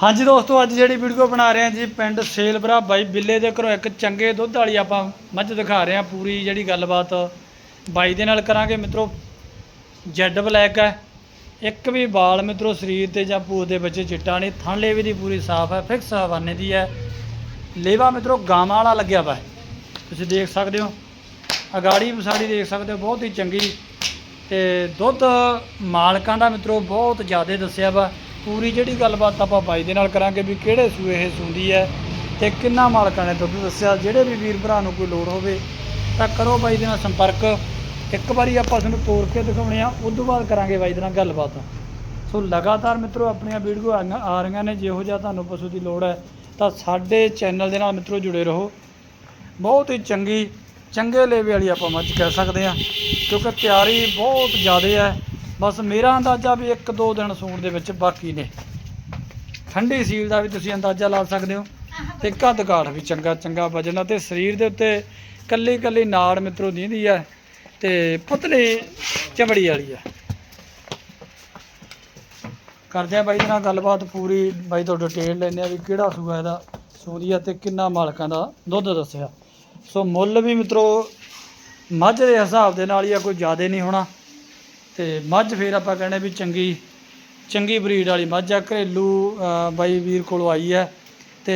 ਹਾਂਜੀ ਦੋਸਤੋ, ਅੱਜ ਜਿਹੜੀ ਵੀਡੀਓ ਬਣਾ ਰਹੇ ਹਾਂ ਜੀ ਪਿੰਡ ਸੇਲਬਰਾ ਬਾਈ ਬਿੱਲੇ ਦੇ ਘਰੋਂ ਇੱਕ ਚੰਗੇ ਦੁੱਧ ਵਾਲੀ ਆਪਾਂ ਮੱਝ ਦਿਖਾ ਰਹੇ ਹਾਂ ਪੂਰੀ ਜਿਹੜੀ ਗੱਲਬਾਤ। ਬਾਈ ਦੇ ਨਾਲ ਕਰਾਂਗੇ ਮਿੱਤਰੋ, ਜੈਡ ਬਲੈਕ ਹੈ। ਇੱਕ ਵੀ ਵਾਲ ਮਿੱਤਰੋ, ਸਰੀਰ ਤੇ ਜਾਂ ਪੂਛ ਦੇ ਵਿੱਚ ਚਿੱਟਾ ਨਹੀਂ ਥਣ ਲੇਵੇ ਦੀ ਪੂਰੀ ਸਾਫ਼ ਹੈ, ਫਿਕਸ ਹਵਾਨੇ ਦੀ ਹੈ। ਲੇਵਾ ਮਿੱਤਰੋ, ਗਾਵਾਂ ਵਾਲਾ ਲੱਗਿਆ ਵਾ। ਤੁਸੀਂ ਦੇਖ ਸਕਦੇ ਹੋ, ਅਗਾੜੀ ਪਛਾੜੀ ਦੇਖ ਸਕਦੇ ਹੋ, ਬਹੁਤ ਹੀ ਚੰਗੀ। ਤੇ ਦੁੱਧ ਮਾਲਕਾਂ ਦਾ ਮਿੱਤਰੋ, ਬਹੁਤ ਜ਼ਿਆਦਾ ਦੱਸਿਆ ਵਾ। ਪੂਰੀ ਜਿਹੜੀ ਗੱਲਬਾਤ ਆਪਾਂ ਬਾਈ ਦੇ ਨਾਲ ਕਰਾਂਗੇ ਵੀ ਕਿਹੜੇ ਸੂਏ ਇਹ ਸੂੰਦੀ ਹੈ ਤੇ ਕਿੰਨਾ ਮਾਲਕਾਂ ਨੇ ਦੁੱਧ ਦੱਸਿਆ, ਜਿਹੜੇ ਵੀ ਵੀਰ ਭਰਾ ਨੂੰ ਕੋਈ ਲੋੜ ਹੋਵੇ ਤਾਂ ਕਰੋ ਬਾਈ ਦੇ ਨਾਲ ਸੰਪਰਕ। ਇੱਕ ਵਾਰੀ ਆਪਾਂ ਤੁਹਾਨੂੰ ਤੋੜ ਕੇ ਦਿਖਾਉਣੇ ਆ, ਉਸ ਤੋਂ ਬਾਅਦ ਕਰਾਂਗੇ ਬਾਈ ਦੇ ਨਾਲ ਗੱਲਬਾਤ। ਸੋ ਲਗਾਤਾਰ ਮਿੱਤਰੋ, ਆਪਣੀਆਂ ਵੀਡੀਓ ਆ ਰਹੀਆਂ ਨੇ, ਜਿਹੋ ਜਿਹਾ ਤੁਹਾਨੂੰ ਪਸ਼ੂ ਦੀ ਲੋੜ ਹੈ ਤਾਂ ਸਾਡੇ ਚੈਨਲ ਦੇ ਨਾਲ ਮਿੱਤਰੋ ਜੁੜੇ ਰਹੋ। ਬਹੁਤ ਹੀ ਚੰਗੀ, ਚੰਗੇ ਲੇਵੇ ਵਾਲੀ ਆਪਾਂ ਮੱਝ ਕਹਿ ਸਕਦੇ ਹਾਂ, ਕਿਉਂਕਿ ਤਿਆਰੀ ਬਹੁਤ ਜ਼ਿਆਦਾ ਹੈ। ਬਸ ਮੇਰਾ ਅੰਦਾਜ਼ਾ ਵੀ ਇੱਕ ਦੋ ਦਿਨ ਸੂਣ ਦੇ ਵਿੱਚ ਬਾਕੀ ਨੇ। ਠੰਡੀ ਸੀਲ ਦਾ ਵੀ ਤੁਸੀਂ ਅੰਦਾਜ਼ਾ ਲਾ ਸਕਦੇ ਹੋ ਤੇ ਕੱਦ ਕਾਠ ਵੀ ਚੰਗਾ ਚੰਗਾ ਵਜਣਾ ਤੇ ਸਰੀਰ ਦੇ ਉੱਤੇ ਕੱਲੀ ਕੱਲੀ ਨਾੜ ਮਿੱਤਰੋ ਦੀਂਦੀ ਹੈ ਤੇ ਪਤਲੇ ਚਮੜੀ ਵਾਲੀ ਹੈ ਕਰਦੇ ਆ ਬਾਈ ਦੇ ਨਾਲ ਗੱਲਬਾਤ ਪੂਰੀ, ਬਾਈ ਤੋਂ ਡਿਟੇਲ ਲੈਂਦੇ ਆ ਵੀ ਕਿਹੜਾ ਸੂਆ ਇਹਦਾ, ਸੂਦੀ ਆ ਤੇ ਕਿੰਨਾ ਮਾਲਕਾਂ ਦਾ ਦੁੱਧ ਦੱਸਿਆ। ਸੋ ਮੁੱਲ ਵੀ ਮਿੱਤਰੋ ਮੱਝ ਦੇ ਹਿਸਾਬ ਦੇ ਨਾਲ ਹੀ ਆ, ਕੋਈ ਜ਼ਿਆਦਾ ਨਹੀਂ ਹੋਣਾ। ਤੇ ਮੱਝ ਫੇਰ ਆਪਾਂ ਕਹਿੰਦੇ ਵੀ ਚੰਗੀ ਚੰਗੀ ਬਰੀਡ ਵਾਲੀ ਮੱਝ ਆ ਘਰੇਲੂ ਬਾਈ ਵੀਰ ਕੋਲੋਂ ਆਈ ਹੈ ਤੇ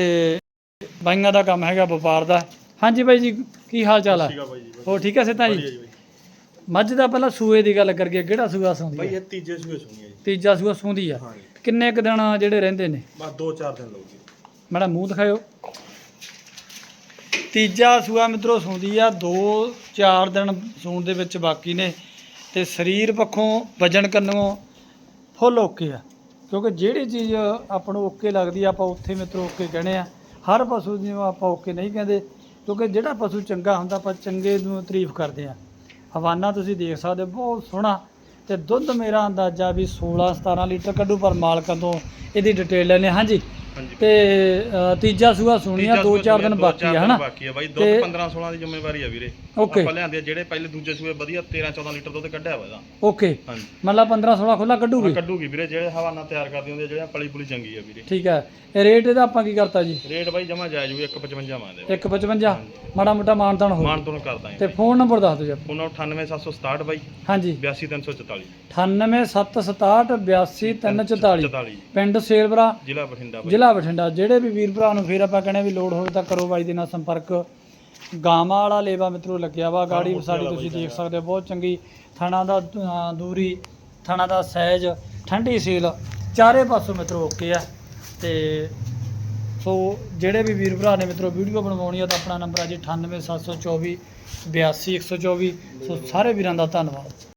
ਬਾਈਆਂ ਦਾ ਕੰਮ ਹੈਗਾ ਵਪਾਰ ਦਾ। ਹਾਂਜੀ ਬਾਈ ਜੀ ਕੀ ਹਾਲ ਚਾਲ ਜੀ ਹੋ ਠੀਕ ਹੈ ਸਿੱਧਾ ਜੀ? ਮੱਝ ਦਾ ਪਹਿਲਾਂ ਸੂਏ ਦੀ ਗੱਲ ਕਰੀਏ ਕਿਹੜਾ ਸੂਆ ਸੌਂਦੀ ਬਾਈ ਹੈ ਇਹ ਤੀਜੇ ਸੂਏ ਸੁਣੀ ਹੈ ਜੀ। ਤੀਜਾ ਸੂਆ ਸੌਂਦੀ ਆ। ਹਾਂ ਕਿੰਨੇ ਕੁ ਦਿਨ ਜਿਹੜੇ ਰਹਿੰਦੇ ਨੇ? ਬਸ 2-4 ਦਿਨ ਲਊਗੀ ਮੈਡਮ ਮੂੰਹ ਦਿਖਾਇਓ। ਤੀਜਾ ਸੂਆ ਮਿੱਤਰੋ ਸੌਂਦੀ ਆ 2-4 ਦਿਨ ਸੂਣ ਦੇ ਵਿੱਚ ਬਾਕੀ ਨੇ। ਤੇ ਸਰੀਰ ਪੱਖੋਂ ਵਜਨ ਕੰਨੋਂ ਫੁੱਲ ਓਕੇ ਆ। ਕਿਉਂਕਿ ਜਿਹੜੀ ਚੀਜ਼ ਆਪਾਂ ਨੂੰ ਓਕੇ ਲੱਗਦੀ ਆ ਆਪਾਂ ਉੱਥੇ ਮਿੱਤਰੋ ਓਕੇ ਕਹਿੰਦੇ ਆ। ਹਰ ਪਸ਼ੂ ਨੂੰ ਆਪਾਂ ਓਕੇ ਨਹੀਂ ਕਹਿੰਦੇ ਕਿਉਂਕਿ ਜਿਹੜਾ ਪਸ਼ੂ ਚੰਗਾ ਹੁੰਦਾ ਆਪਾਂ ਚੰਗੇ ਨੂੰ ਤਾਰੀਫ ਕਰਦੇ ਆ। ਹਵਾਨਾ ਤੁਸੀਂ ਦੇਖ ਸਕਦੇ ਹੋ, ਬਹੁਤ ਸੋਹਣਾ ਤੇ ਦੁੱਧ ਮੇਰਾ ਅੰਦਾਜ਼ਾ ਵੀ 16-17 ਲੀਟਰ ਕੱਢੂ ਪਰ ਮਾਲਕਾਂ ਤੋਂ ਇਹਦੀ ਡਿਟੇਲ ਲੈਣੇ ਹਾਂਜੀ। ਹਾਂਜੀ। ਤੇ ਅ, ਤੀਜਾ ਸੂਆ ਸੁਣੀਆ ਤੀਜਾ ਦੋ ਸੂਆ ਚਾਰ ਦਿਨ ਬਾਕੀ ਆ ਹਨਾ? ਬਾਕੀ ਆ ਬਾਈ। ਤੇ- ਦੁੱਧ 15-16 ਦੀ ਜ਼ਿੰਮੇਵਾਰੀ ਆ ਵੀਰੇ। ਓਕੇ। ਆਪਾਂ ਲਿਆਂਦੇ ਆ ਜਿਹੜੇ ਪਹਿਲੇ ਦੂਜੇ ਸੂਏ ਵਧੀਆ 13-14 ਲੀਟਰ ਦੁੱਧ ਕੱਢਿਆ ਵਾ ਇਹਦਾ। ਓਕੇ। ਹਾਂਜੀ। ਮਤਲਬ 15 16 ਖੁੱਲਾ ਕੱਢੂਗੀ? ਕੱਢੂਗੀ ਵੀਰੇ ਜਿਹੜੇ ਹਵਾਨਾ ਤਿਆਰ ਕਰਦੀ ਹੁੰਦੀ ਆ ਜਿਹੜੇ ਪਲੀ ਪੁਲੀ ਚੰਗੀ ਆ ਵੀਰੇ। ਠੀਕ ਹੈ ਇਹ ਰੇਟ ਇਹਦਾ ਆਪਾਂ ਕੀ ਕਰਤਾ ਜੀ? ਰੇਟ ਬਾਈ ਜਮਾ ਜਾਇਜ਼ ਵੀ 155 ਮੰਗਦੇ 155 ਮਾੜਾ ਮੋਟਾ ਮਾਨਤਾਨ ਹੋ ਮਾਨ ਤੋਂ ਕਰਦਾ ਤੇ ਫੋਨ ਨੰਬਰ ਦੱਸ ਦਿਓ ਜੀ ਆਪਣਾ। ਉਹਨਾਂ 98767 ਬਾਈ। ਹਾਂਜੀ। 82344 98767 82344 44 ਪਿੰਡ ਸੇਲਵਰਾ ਜ਼ਿਲ੍ਹਾ ਬਠਿੰਡਾ ਬਾਈ। ਜ਼ਿਲ੍ਹਾ ਬਠਿੰਡਾ ਜਿਹੜੇ ਵੀ ਵੀਰ ਭਰਾ ਨੂੰ ਫੇਰ ਆਪਾਂ ਕਹਿੰਦੇ ਵੀ ਲੋੜ ਹੋਵੇ ਤਾਂ ਕਰੋ ਬਾਈ ਦੇ ਨਾਲ ਸੰਪਰਕ। ਗਾਵਾਂ ਵਾਲਾ ਲੇਵਾ ਮਿੱਤਰੋ ਲੱਗਿਆ ਵਾ ਗਾੜੀ ਸਾਡੀ ਤੁਸੀਂ ਦੇਖ ਸਕਦੇ ਹੋ ਬਹੁਤ ਚੰਗੀ ਥਣਾ ਦਾ ਦੂਰੀ ਥਣਾ ਦਾ ਸਾਈਜ਼ ਠੰਡੀ ਸੀਲ। ਚਾਰੇ ਪਾਸੋਂ ਮਿੱਤਰੋ ਓਕੇ ਆ। ਤੇ ਸੋ ਜਿਹੜੇ ਵੀ ਵੀਰ ਭਰਾ ਨੇ ਮਿੱਤਰੋ ਵੀਡੀਓ ਬਣਵਾਉਣੀ ਆ ਤਾਂ ਆਪਣਾ ਨੰਬਰ ਆ ਜੀ 98724 82124 ਸੋ ਸਾਰੇ ਵੀਰਾਂ ਦਾ ਧੰਨਵਾਦ।